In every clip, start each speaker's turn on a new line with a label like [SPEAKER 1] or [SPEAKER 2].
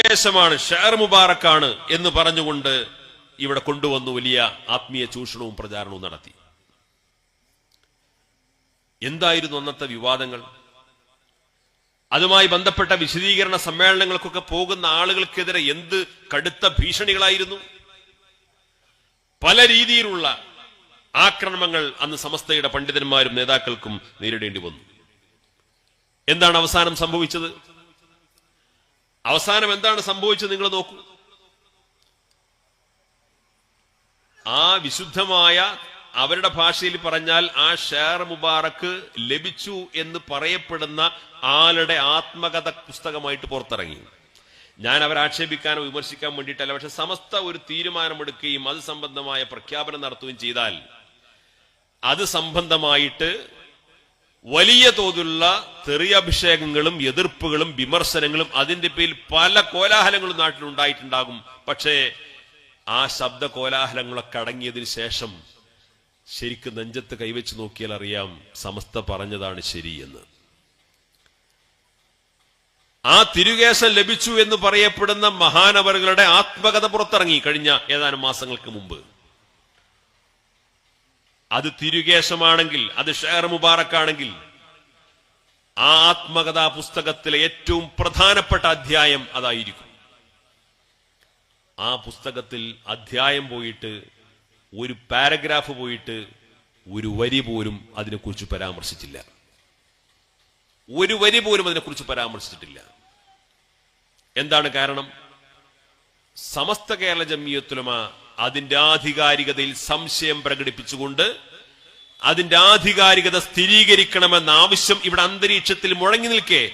[SPEAKER 1] തിരുകേശമാണ് share മുബാറക്കാണ് എന്ന് പറഞ്ഞുകൊണ്ട് ഇവിടെ കൊണ്ടുവന്നു വലിയ ആത്മീയ ചൂഷണവും പ്രചാരണവും നടത്തി. എന്തായിരുന്നു അന്നത്തെ വിവാദങ്ങൾ? അതുമായി ബന്ധപ്പെട്ട വിശദീകരണ സമ്മേളനങ്ങൾക്കൊക്കെ പോകുന്ന ആളുകൾക്കെതിരെ എന്ത് കടുത്ത ഭീഷണികളായിരുന്നു? പല രീതിയിലുള്ള ആക്രമണങ്ങൾ അന്ന് സമസ്തയുടെ പണ്ഡിതന്മാരും നേതാക്കൾക്കും നേരിടേണ്ടി വന്നു. എന്താണ് അവസാനം സംഭവിച്ചത്? അവസാനം എന്താണ് സംഭവിച്ചത് നിങ്ങൾ നോക്കൂ. ആ വിശുദ്ധമായ അവരുടെ ഭാഷയിൽ പറഞ്ഞാൽ ആ ഷേർ മുബാറക്ക് ലഭിച്ചു എന്ന് പറയപ്പെടുന്ന ആളുടെ ആത്മകഥ പുസ്തകമായിട്ട് പുറത്തിറങ്ങി. ഞാൻ അവരെ ആക്ഷേപിക്കാനോ വിമർശിക്കാൻ വേണ്ടിയിട്ടല്ല പക്ഷെ സമസ്ത ഒരു തീരുമാനമെടുക്കുകയും അത് സംബന്ധമായ പ്രഖ്യാപനം നടത്തുകയും ചെയ്താൽ അത് സംബന്ധമായിട്ട് വലിയ തോതിലുള്ള തെറിയഭിഷേകങ്ങളും എതിർപ്പുകളും വിമർശനങ്ങളും അതിന്റെ പേരിൽ പല കോലാഹലങ്ങളും നാട്ടിലുണ്ടായിട്ടുണ്ടാകും. പക്ഷേ ആ ശബ്ദ കോലാഹലങ്ങളൊക്കെ അടങ്ങിയതിനു ശേഷം ശരിക്കും നെഞ്ചത്ത് കൈവച്ച് നോക്കിയാൽ അറിയാം സമസ്ത പറഞ്ഞതാണ് ശരിയെന്ന് ആ തിരുകേശം ലഭിച്ചു എന്ന് പറയപ്പെടുന്ന മഹാനവറുകളുടെ ആത്മകഥ പുറത്തിറങ്ങി കഴിഞ്ഞ ഏതാനും മാസങ്ങൾക്ക് മുമ്പ്. അത് തിരുകേശമാണെങ്കിൽ അത് ഷെയർ മുബാറക്കാണെങ്കിൽ ആ ആത്മകഥാ പുസ്തകത്തിലെ ഏറ്റവും പ്രധാനപ്പെട്ട അധ്യായം അതായിരിക്കും. ആ പുസ്തകത്തിൽ അധ്യായം പോയിട്ട് ഒരു പാരഗ്രാഫ് പോയിട്ട് ഒരു വരി പോലും അതിനെക്കുറിച്ച് പരാമർശിച്ചില്ല. ഒരു വരി പോലും അതിനെക്കുറിച്ച് പരാമർശിച്ചിട്ടില്ല. എന്താണ് കാരണം? സമസ്ത കേരള ജമിയത്തുലമ അതിന്റെ ആധികാരികതയിൽ സംശയം പ്രകടിപ്പിച്ചുകൊണ്ട് അതിന്റെ ആധികാരികത സ്ഥിരീകരിക്കണമെന്ന ആവശ്യം ഇവിടെ അന്തരീക്ഷത്തിൽ മുഴങ്ങി നിൽക്കേ.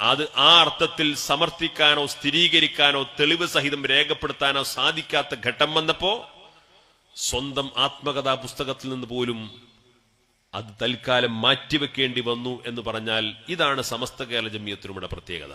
[SPEAKER 1] അത് ആ അർത്ഥത്തിൽ സമർത്ഥിക്കാനോ സ്ഥിരീകരിക്കാനോ തെളിവ് സഹിതം രേഖപ്പെടുത്താനോ സാധിക്കാത്ത ഘട്ടം വന്നപ്പോ സ്വന്തം ആത്മകഥാ പുസ്തകത്തിൽ നിന്ന് പോലും അത് തൽക്കാലം മാറ്റിവെക്കേണ്ടി വന്നു എന്ന് പറഞ്ഞാൽ ഇതാണ് സമസ്ത കേരള ജമിയത്തിനുമുടെ പ്രത്യേകത.